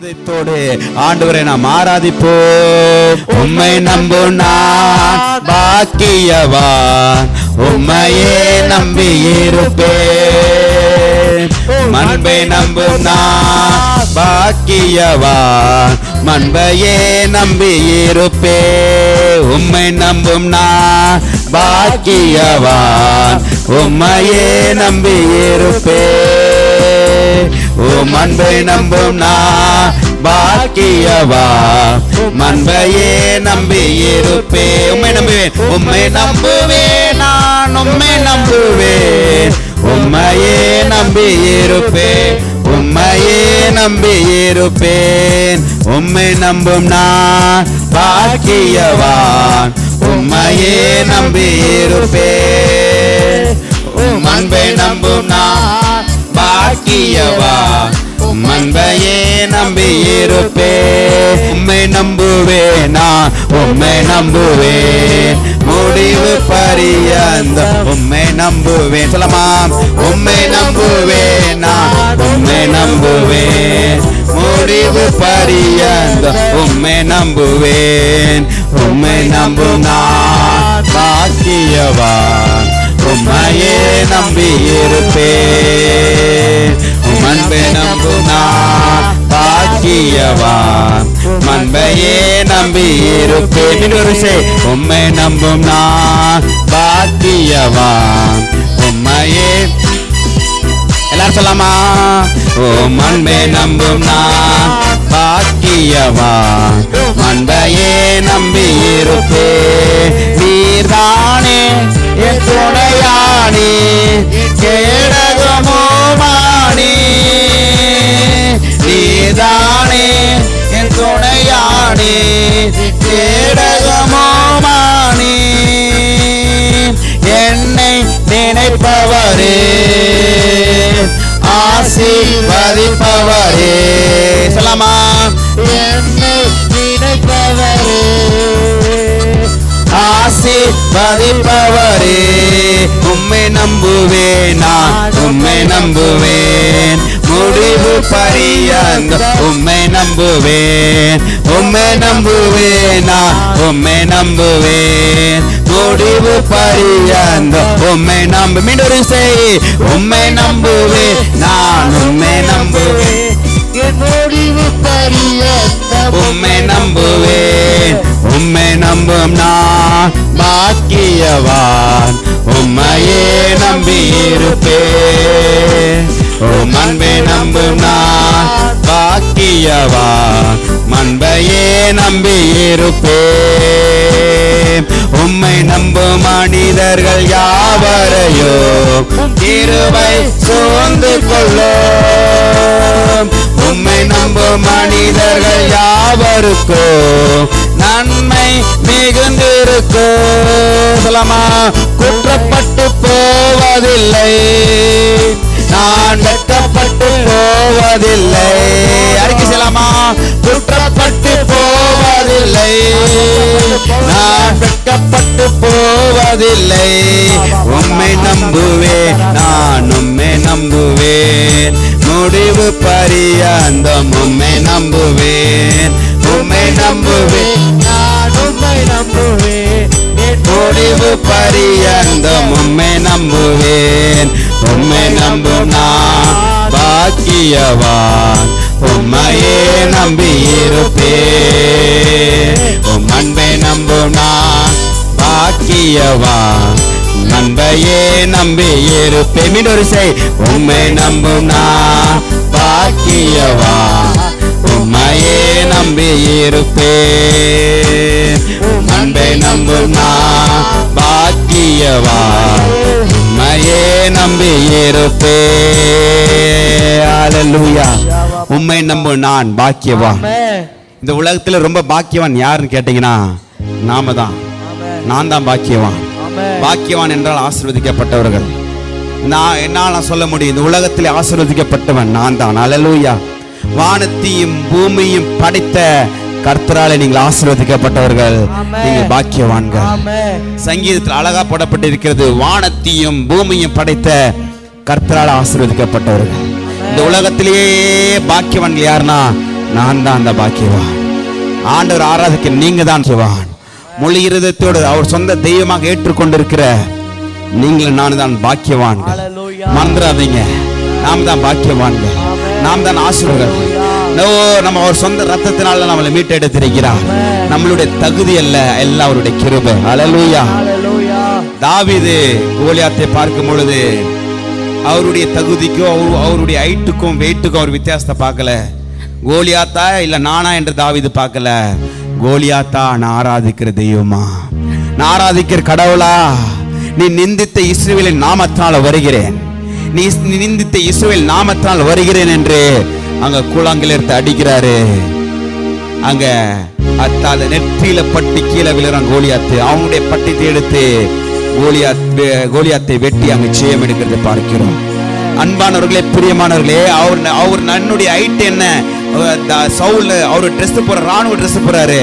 இருதயத்தோடு ஆண்டவரை நாம் ஆராதிப்போம். உம்மை நம்பும் பாக்கியவா பாக்கியவான். உம்மையே நம்பி இருப்பேன் மண்பை நம்புனா பாக்கியவா பாக்கியவான். மண்பையே நம்பி இருப்பே உம்மை நம்பும் நான் பாக்கியவான். உம்மையே நம்பி இருப்பேன் ஓ அன்பை நம்பும் நான் பாக்கியவா? மண்பையே நம்பி இருப்பே. உம்மை நம்புவேன் உம்மை நம்புவேன் நான் உம்மை நம்புவேன் உம்மையே நம்பி இருப்பேன் உம்மையே நம்பி இருப்பேன். உம்மை நம்பும் நான் பாக்கியவான். உம்மையே நம்பி இருப்பேன் உம் அன்பை நம்பும் நான் உம்மன்பையே நம்பி இருப்பே உம்மை நம்புவே நான் உம்மை நம்புவேன் முடிவு பரியந்த உம்மை நம்புவேன் சொல்லமா உம்மை நம்புவேன்? நான் உம்மை நம்புவேன் முடிவு பரியந்த உம்மை நம்புவேன். உம்மை நம்பும் நான் பாக்கியவான். உம்மையே நம்பி இருப்பேன். அன்பை நம்பும் நான் பாக்கியவான் மண்பையே நம்பி இருப்பேன். இன்னொரு செய் உம்மை நம்பும் நான் பாக்கியவான். உம்மையே எல்லாரும் சொல்லாமா? ஓ மண்பை நம்பும் நான் பாக்கியவா மண்பையே நம்பி இருப்பே நீர்தானே என் துணையானே கேடகமோ மாணி நீர்தானே என் துணையானே கேடகமோ மாணி என்னை நினைப்பவரே ஆசீர்வதிப்பவரே. சொல்லாமா ஆசீர்வதிப்பவரே. உம்மை நம்புவேன் நான் உம்மை நம்புவேன். முடிவு பரியந்த உம்மை நம்புவேன். உம்மை நம்புவேன் நான் உம்மை நம்புவேன். முடிவு பரியந்த உம்மை நம்பு மீண்டும் செய் உம்மை நம்புவேன் நான் உம்மை நம்புவேன். பரியந்த உம்மை நம்புவேன். உம்மை நம்பும் நான் பாக்கியவான். உம்மையே நம்பி இருப்பேன் உம் அன்பை நம்பும் நான் பாக்கியவான். மண்பையே நம்பி இருப்பேன் உம்மை நம்பும் மனிதர்கள் யாவரையோ இருவை சோர்ந்து கொள்ளும். உம்மை நம்பும் மனிதர்கள் யாவருக்கோ நன்மை மிகுந்திருக்கோ சொல்லமா குற்றப்பட்டு போவதில்லை. நான் வெட்டப்பட்டு போவதில்லை. அறிக்கை செல்லாமா குற்றப்பட்டு போவதில்லை. நான் வெட்டப்பட்டு போவதில்லை. உம்மை நம்புவே நான். அறிய பரியந்தம் உம்மை நம்புவேன். உம்மை நம்புவேன். நான் உம்மை நம்புவேன். என் முடிவு பரியந்தம் உம்மை நம்புவேன். உம்மை நம்பும் நான் பாக்கியவான். உம்மையே நம்பி இருப்பேன் உம் அன்பை நம்பும் நான் பாக்கியவான். நண்பையே நம்பி இருப்பேன் மீண்டும் ஒரு செய் உம்மை நம்பும் நான் இருப்பேன். அன்பை நம்பும் நான் பாக்கியவா? உண்மையே நம்பி இருப்பேயா உண்மை நம்பு நம்பும் நான் பாக்கியவா? இந்த உலகத்துல ரொம்ப பாக்கியவான் யாருன்னு கேட்டீங்கன்னா நாம தான் நான் தான் பாக்கியவான். பாக்கியவான் என்றால் ஆசிர்வதிக்கப்பட்டவர்கள். நான் என்னால் நான் சொல்ல முடியும் இந்த உலகத்தில் ஆசிர்வதிக்கப்பட்டவன் நான் தான். அலலூயா வானத்தையும் பூமியும் படைத்த கர்த்தராலே நீங்கள் ஆசீர்வதிக்கப்பட்டவர்கள். நீங்கள் பாக்கியவான்கள். சங்கீதத்தில் அழகா போடப்பட்டிருக்கிறது வானத்தையும் பூமியும் படைத்த கர்த்தரால் ஆசீர்வதிக்கப்பட்டவர்கள். இந்த உலகத்திலேயே பாக்கியவான்கள் யாருன்னா நான் தான் அந்த பாக்கியவான். ஆண்டவர் ஆராதிக்க நீங்க தான் சிவான் முழு இருதயத்தோடு அவர் சொந்த தெய்வமாக ஏற்றுக்கொண்டிருக்கிற நீங்களும் நான் தான் பாக்கியவான் Hallelujah. மறந்துடாதீங்க. நாம் தான் பாக்கியவான்கள். நாம் தான் நோ நம்ம அவர் சொந்த ரத்தத்தினால நம்மளை மீட்டெடுத்திருக்கிறார். நம்மளுடைய தகுதி அல்ல எல்லாம் அவருடைய கிருபை. Hallelujah. தாவீது கோலியாத்தை பார்க்கும் பொழுது அவருடைய தகுதிக்கும் அவரு- அவருடைய ஹைட்டுக்கும் வெயிட்டுக்கும் அவர் வித்தியாசத்தை பார்க்கல. கோலியாத்தா இல்ல நானா என்று தாவீது பார்க்கல. கோலியாத்தா நான் ஆராதிக்கிற தெய்வமா? நான் ஆராதிக்கிற கடவுளா? நீ நிந்தித்த இஸ்ரவேலின் நாமத்தால் வருகிறேன். நீ நிந்தித்த இஸ்ரேல் நாமத்தால் வருகிறேன் என்று அங்க கூழாங்கல் எடுத்து அடிக்கிறாரு. அங்க அத்தால நெற்றியில பட்டி கீழே விழுறான் கோலியாத்து. அவனுடைய பட்டத்தை எடுத்து கோலியாத் கோலியாத்தை வெட்டி அங்க ஜெயம் எடுக்கிறதை பார்க்கிறோம். அன்பானவர்களே பிரியமானவர்களே அவர் அவர் நன்னுடைய ஹைட் என்ன? சவுல் அவர் ட்ரெஸ் போற ராணுவ ட்ரெஸ் போறாரு.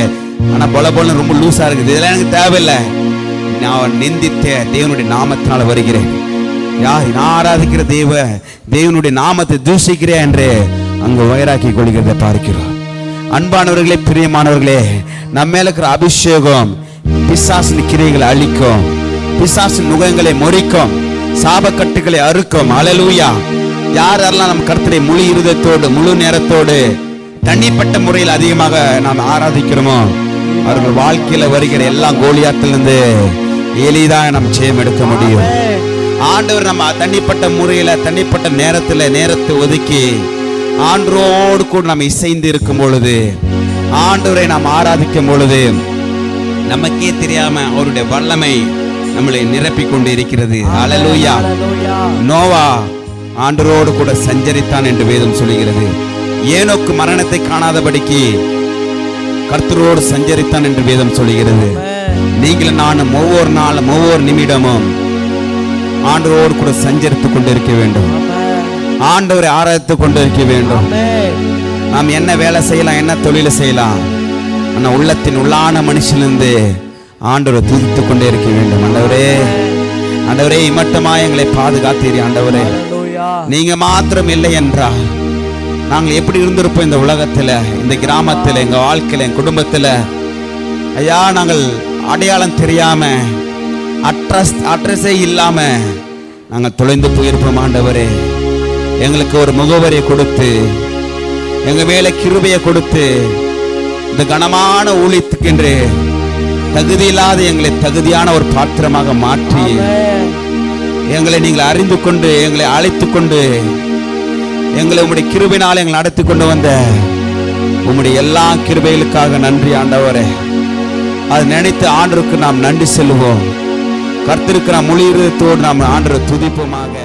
ஆனா பல போல ரொம்ப லூசா இருக்குது. இதெல்லாம் எனக்கு தேவையில்லை. நான் நிந்தித்த தேவனுடைய நாமத்தினால வருகிறேன். யார் நான் ஆராதிக்கிற தெய்வ தேவனுடைய நாமத்தை தூஷிக்கிறேன் என்று அங்கு வயராக்கி கொள்கிறதை பார்க்கிறோம். அன்பானவர்களே பிரியமானவர்களே நம்ம மேல இருக்கிற அபிஷேகம் பிசாசின் கிரியைகளை அழிக்கும். பிசாசின் முகங்களை முறிக்கும் சாபக்கட்டுகளை அறுக்கும். அலலூயா யார் யாரெல்லாம் நம்ம கர்த்தரை முழு இருதத்தோடு முழு நேரத்தோடு தனிப்பட்ட முறையில் அதிகமாக நாம் ஆராதிக்கிறோமோ அவர்கள் வாழ்க்கையில வருகிற எல்லா கோலியாத்திலிருந்து எளிதாக நாம் ஜெயம் எடுக்க முடியும். ஆண்டவர் நம்ம தனிப்பட்ட முறையில தனிப்பட்ட நேரத்துல நேரத்தை ஒதுக்கி ஆண்டரோடு கூட நாம் இசைந்து இருக்கும் பொழுது ஆண்டவரை நாம் ஆராதிக்கும் பொழுது நமக்கே தெரியாம அவருடைய வல்லமை நம்மளை நிரப்பிக் கொண்டு இருக்கிறது அலலூயா. நோவா ஆண்டரோடு கூட சஞ்சரித்தான் என்று வேதம் சொல்லுகிறது ஏனோக்கு மரணத்தை காணாதபடிக்கு கர்த்தரோடு சஞ்சரித்தான் என்று வேதம் சொல்லுகிறது. நீங்களும் நானும் ஒவ்வொரு நாளும் ஒவ்வொரு நிமிடமும் ஆண்டவரோடு கூட சஞ்சரித்துக் கொண்டிருக்க வேண்டும். ஆண்டவரை ஆராய்த்து கொண்டிருக்க வேண்டும். நாம் என்ன வேலை செய்யலாம் என்ன தொழிலை செய்யலாம் ஆனா உள்ளத்தின் உள்ளான மனுஷனிலிருந்து ஆண்டவரை துதித்து கொண்டே இருக்க வேண்டும் ஆண்டவரே ஆண்டவரே இம்மட்டமா எங்களை பாதுகாத்தீரி ஆண்டவரே. நீங்க மாத்திரம் இல்லை என்றால் நாங்கள் எப்படி இருந்திருப்போம் இந்த உலகத்துல இந்த கிராமத்துல எங்க வாழ்க்கையில என் குடும்பத்துல ஐயா நாங்கள் அடையாளம் தெரியாம அட்ரஸ் அட்ரஸே இல்லாம நாங்கள் தொலைந்து போயிருப்போம் ஆண்டவரே. எங்களுக்கு ஒரு முகவரியை கொடுத்து எங்க மேல கிருபையை கொடுத்து இந்த கனமான ஊழியத்துக்கென்று தகுதியில்லாத எங்களை தகுதியான ஒரு பாத்திரமாக மாற்றி எங்களை நீங்கள் அறிந்து கொண்டு எங்களை அழைத்து கொண்டு எங்களை உம்முடைய கிருபினால் எங்களை நடத்தி கொண்டு வந்த உம்முடைய எல்லா கிருபைகளுக்காக நன்றி ஆண்டவரே. அது நினைத்து ஆண்டருக்கு நாம் நன்றி செல்வோம். கர்த்திருக்கிற நாம் நாம் ஆண்டு துதிப்போமாக.